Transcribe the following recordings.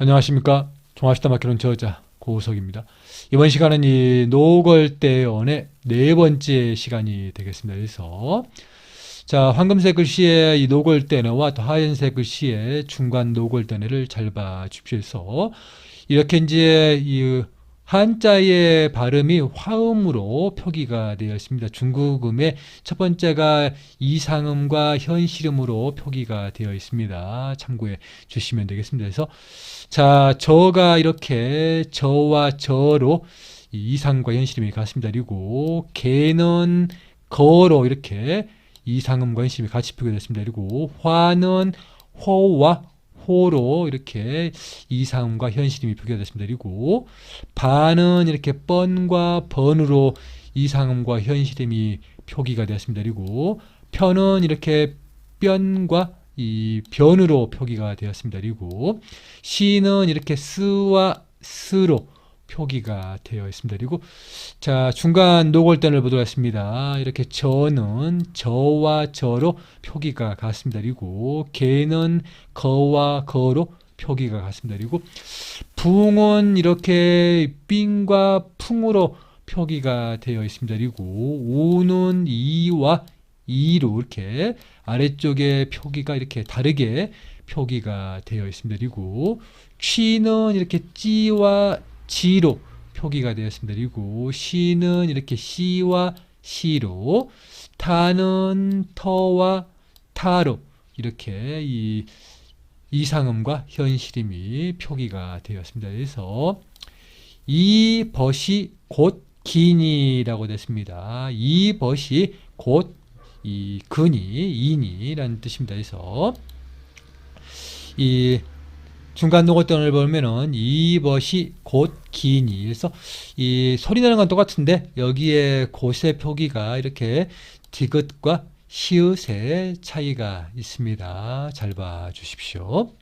안녕하십니까. 종합시다 마키론 저자 고우석입니다. 이번 시간은 이 노걸대언의 네 번째 시간이 되겠습니다. 그래서 자 황금색 글씨의 이 노골대뇌와 또 하얀색 글씨의 중간 노골대뇌를 잘 봐주십시오. 이렇게 이제 이 한자의 발음이 화음으로 표기가 되어 있습니다. 중국음의 첫 번째가 이상음과 현실음으로 표기가 되어 있습니다. 참고해 주시면 되겠습니다. 그래서 자, 저가 이렇게 저와 저로 이 이상과 현실음이 같습니다. 그리고 개는 거로 이렇게 이상음과 현실음이 같이 표기됐습니다. 그리고 화는 호와 호로 이렇게 이상음과 현실음이 표기됐습니다. 그리고 반은 이렇게 뻔과 번으로 이상음과 현실음이 표기가 되었습니다. 그리고 편은 이렇게 변과 이 변으로 표기가 되었습니다. 그리고 시는 이렇게 스와 스로 표기가 되어 있습니다. 그리고 자 중간 노골단을 보도록 하겠습니다. 이렇게 저는 저와 저로 표기가 같습니다. 그리고 개는 거와 거로 표기가 같습니다. 그리고 붕은 이렇게 삥과 풍으로 표기가 되어 있습니다. 그리고 우는 이와 이로 이렇게 아래쪽에 표기가 이렇게 다르게 표기가 되어 있습니다. 그리고 취는 이렇게 찌와 지로 표기가 되었습니다. 그리고 시는 이렇게 시와 시로 타는 터와 타로 이렇게 이 이상음과 현실음이 표기가 되었습니다. 그래서 이 벗이 곧 기니라고 됐습니다. 이 벗이 곧 이 근이 인이라는 뜻입니다. 그래서 이 중간 노골단을 보면은 이 벗이 곧 기니 그래서 이 소리 나는 건 똑같은데 여기에 곧의 표기가 이렇게 디귿과 시읒의 차이가 있습니다. 잘 봐 주십시오.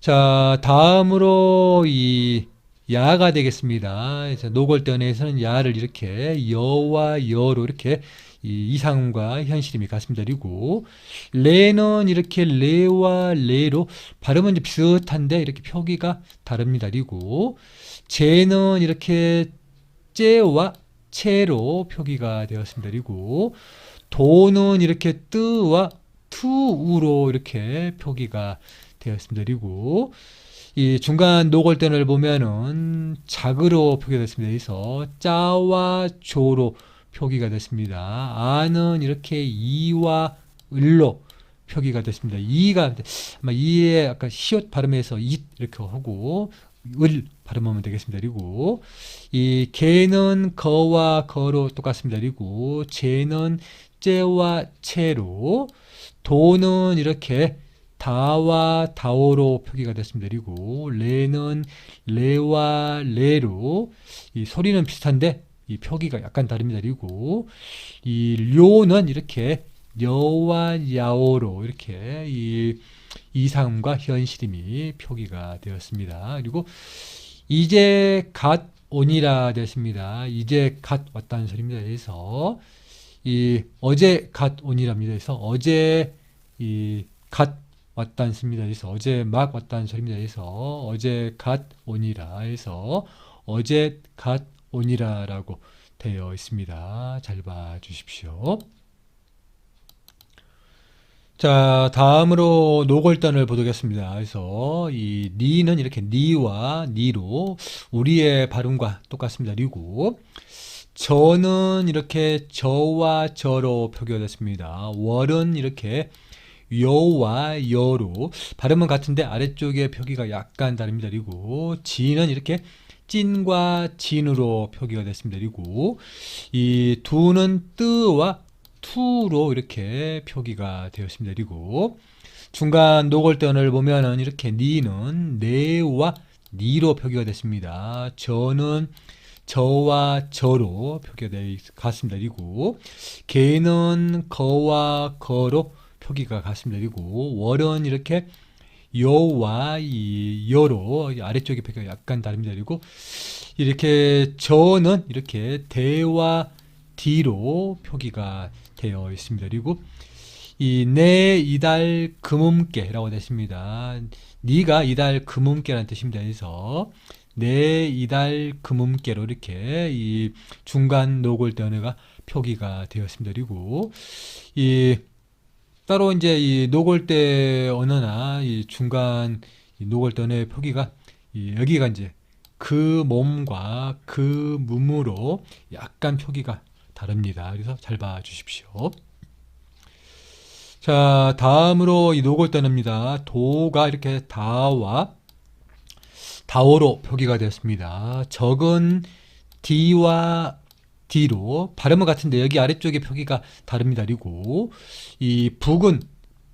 자, 다음으로 이 야가 되겠습니다. 노골단에서는 야를 이렇게 여와 여로 이렇게 이 이상과 현실임이. 그리고 레는 이렇게 레와 레로 발음은 이제 비슷한데 이렇게 표기가 다릅니다. 그리고 제는 이렇게 째와 채로 표기가 되었습니다. 그리고 도는 이렇게 뜨와 투우로 이렇게 표기가 되었습니다. 그리고 이 중간 노골단을 보면은 작으로 표기됐습니다. 그래서 짜와 조로 표기가 됐습니다. 아는 이렇게 이와 을로 표기가 됐습니다. 이가 아마 이에 아까 시옷 발음에서 이 이렇게 하고 을 발음하면 되겠습니다. 그리고 이 개는 거와 거로 똑같습니다. 그리고 제는 째와 채로 도는 이렇게 다와 다오로 표기가 됐습니다. 그리고 레는 레와 레로 이 소리는 비슷한데 이 표기가 약간 다릅니다. 그리고 이 료는 이렇게 여와 야오로 이렇게 이 이상과 현실임이 표기가 되었습니다. 그리고 이제 갓 온이라 됐습니다. 이제 갓 왔다는 소리입니다. 그래서 이 어제 갓 온이랍니다. 그래서 어제 이 갓 왔다는 소리입니다. 그래서 어제 막 왔다는 소리입니다. 그래서 어제 갓 온이라 해서 어제 갓 온이라라고 되어 있습니다. 잘 봐 주십시오. 자, 다음으로 노골단을 보도겠습니다. 그래서 이 니는 이렇게 니와 니로 우리의 발음과 똑같습니다. 그리고 저는 이렇게 저와 저로 표기됐습니다. 월은 이렇게 여와 여로 발음은 같은데 아래쪽에 표기가 약간 다릅니다. 그리고 지는 이렇게 찐과 진으로 표기가 됐습니다. 그리고 이 두는 뜨와 투로 이렇게 표기가 되었습니다. 그리고 중간 노골단을 보면은 이렇게 니는 네와 니로 표기가 됐습니다. 저는 저와 저로 표기가 되어 같습니다. 그리고 개는 거와 거로 표기가 같습니다. 그리고 월은 이렇게 여와 이 여로 아래쪽에 표기가 약간 다릅니다. 그리고 이렇게 저는 이렇게 대와 뒤로 표기가 되어 있습니다. 그리고 이내 이달 금음께라고 되십니다. 네가 이달 금음께라는 뜻입니다. 그래서 내 이달 금음께로 이렇게 이 중간 노골대 언어가 표기가 되었습니다. 그리고 이 따로 이제 이 노골대 언어나 이 중간 이 노골대 언어의 표기가 이 여기가 이제 그 몸과 그 무무로 약간 표기가 다릅니다. 그래서 잘 봐 주십시오. 자, 다음으로 이 노골대 언어입니다. 도가 이렇게 다와 다오로 표기가 되었습니다. 적은 D와 D로 발음은 같은데 여기 아래쪽에 표기가 다릅니다. 그리고 이 북은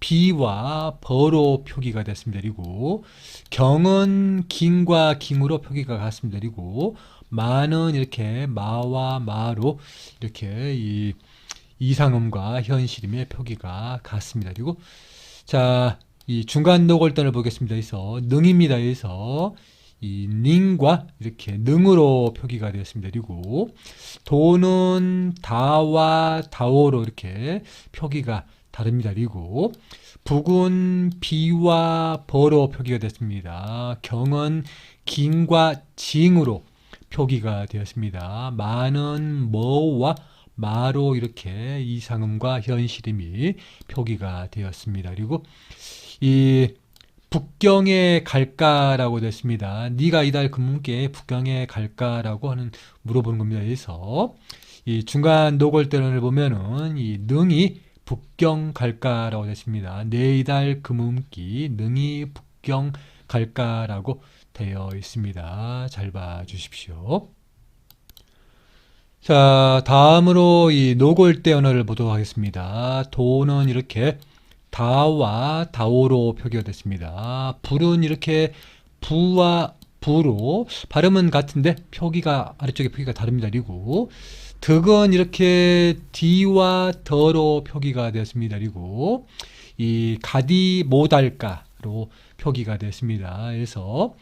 B와 버로 표기가 됐습니다. 그리고 경은 긴과 긴으로 표기가 같습니다. 그리고 마는 이렇게 마와 마로 이렇게 이 이상음과 현실음의 표기가 같습니다. 그리고 자, 이 중간 노골단을 보겠습니다. 그래서 능입니다. 그래서 이 닝과 이렇게 능으로 표기가 되었습니다. 그리고 도는 다와 다오로 이렇게 표기가 다릅니다. 그리고 북은 비와 버로 표기가 됐습니다. 경은 긴과 징으로 표기가 되었습니다. 마는 뭐와 마로 이렇게 이상음과 현실음이 표기가 되었습니다. 그리고 이 북경에 갈까라고 됐습니다. 네가 이달 금문께 북경에 갈까라고 하는 물어보는 겁니다. 그래서 이 중간 노골대론을 보면은 이 능이 북경 갈까라고 됐습니다. 내 이달 금음기 능이 북경 갈까라고 되어 있습니다. 잘 봐 주십시오. 자, 다음으로 이 노골대 언어를 보도록 하겠습니다. 도는 이렇게 다와 다오로 표기가 됐습니다. 불은 이렇게 부와 부로 발음은 같은데 표기가 아래쪽에 표기가 다릅니다. 그리고 득은 이렇게 D와 더로 표기가 되었습니다. 그리고 이 가디 못할까로 표기가 됐습니다. 그래서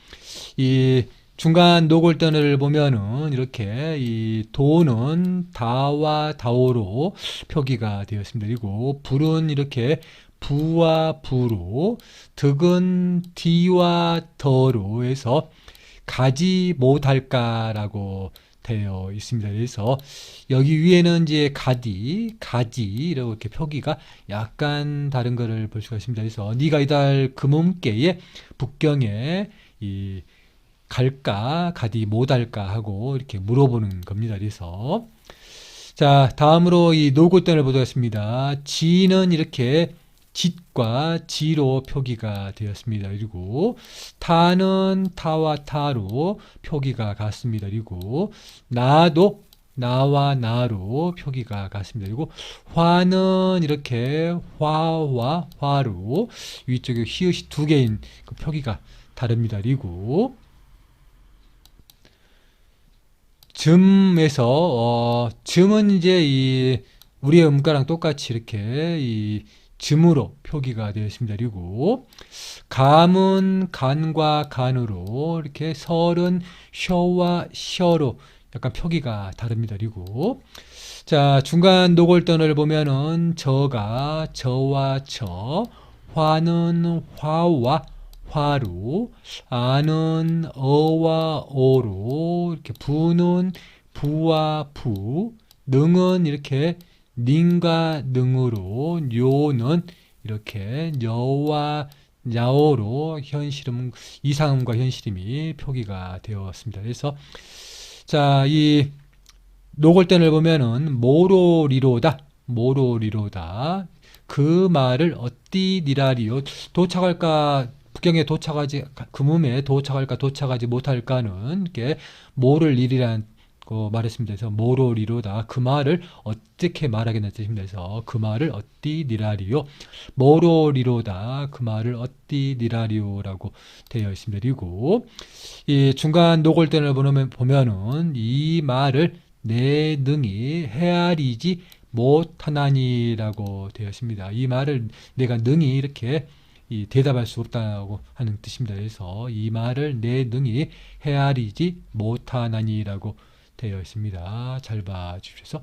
이 중간 노골단을 보면은 이렇게 이 도는 다와 다오로 표기가 되었습니다. 그리고 불은 이렇게 부와 부로 득은 D와 더로 해서 가지 못할까라고 되어 있습니다. 그래서 여기 위에는 이제 가디, 가지 이렇게 표기가 약간 다른 거를 볼 수가 있습니다. 그래서 네가 이달 금음께에 북경에 이 갈까 가디 못할까 하고 이렇게 물어보는 겁니다. 그래서 자 다음으로 이 노골단을 보겠습니다. 지는 이렇게 짓과 지로 표기가 되었습니다. 그리고 타는 타와 타로 표기가 같습니다. 그리고 나도 나와 나로 표기가 같습니다. 그리고 화는 이렇게 화와 화로 위쪽에 히읗이 두 개인 그 표기가 다릅니다. 그리고 즘에서 어, 즘은 이제 이 우리의 음가랑 똑같이 이렇게 이 즘으로 표기가 되어 있습니다. 그리고 감은 간과 간으로 이렇게 설은 셔와 셔로 약간 표기가 다릅니다. 그리고 자 중간 노골단을 보면은 저가 저와 저, 화는 화와 화로, 아는 어와 어로, 이렇게 부는 부와 부, 능은 이렇게 닌과 능으로, 뇨는 이렇게 녀와 야오로 현실음, 이상음과 현실음이 표기가 되었습니다. 그래서 자, 이 노골단을 보면은 모로리로다, 모로리로다. 그 말을 어디 니라리요 도착할까 북경에 도착하지 금음에 도착할까 도착하지 못할까는 이렇게 모를 일이란 거 말했습니다. 그래서 모로리로다 그 말을 어떻게 말하겠다는 뜻입니다. 그래서 그 말을 어디 니라리요 모로리로다 그 말을 어디 니라리요라고 되어 있습니다. 그리고 이 중간 노골단을 보면 보면은 이 말을 내 능히 헤아리지 못하나니라고 되어 있습니다. 이 말을 내가 능히 이렇게 이 대답할 수 없다고 하는 뜻입니다. 그래서 이 말을 내 능히 헤아리지 못하나니라고 되어 있습니다. 잘 봐주셔서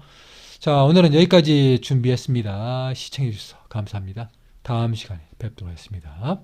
자 오늘은 여기까지 준비했습니다. 시청해 주셔서 감사합니다. 다음 시간에 뵙도록 하겠습니다.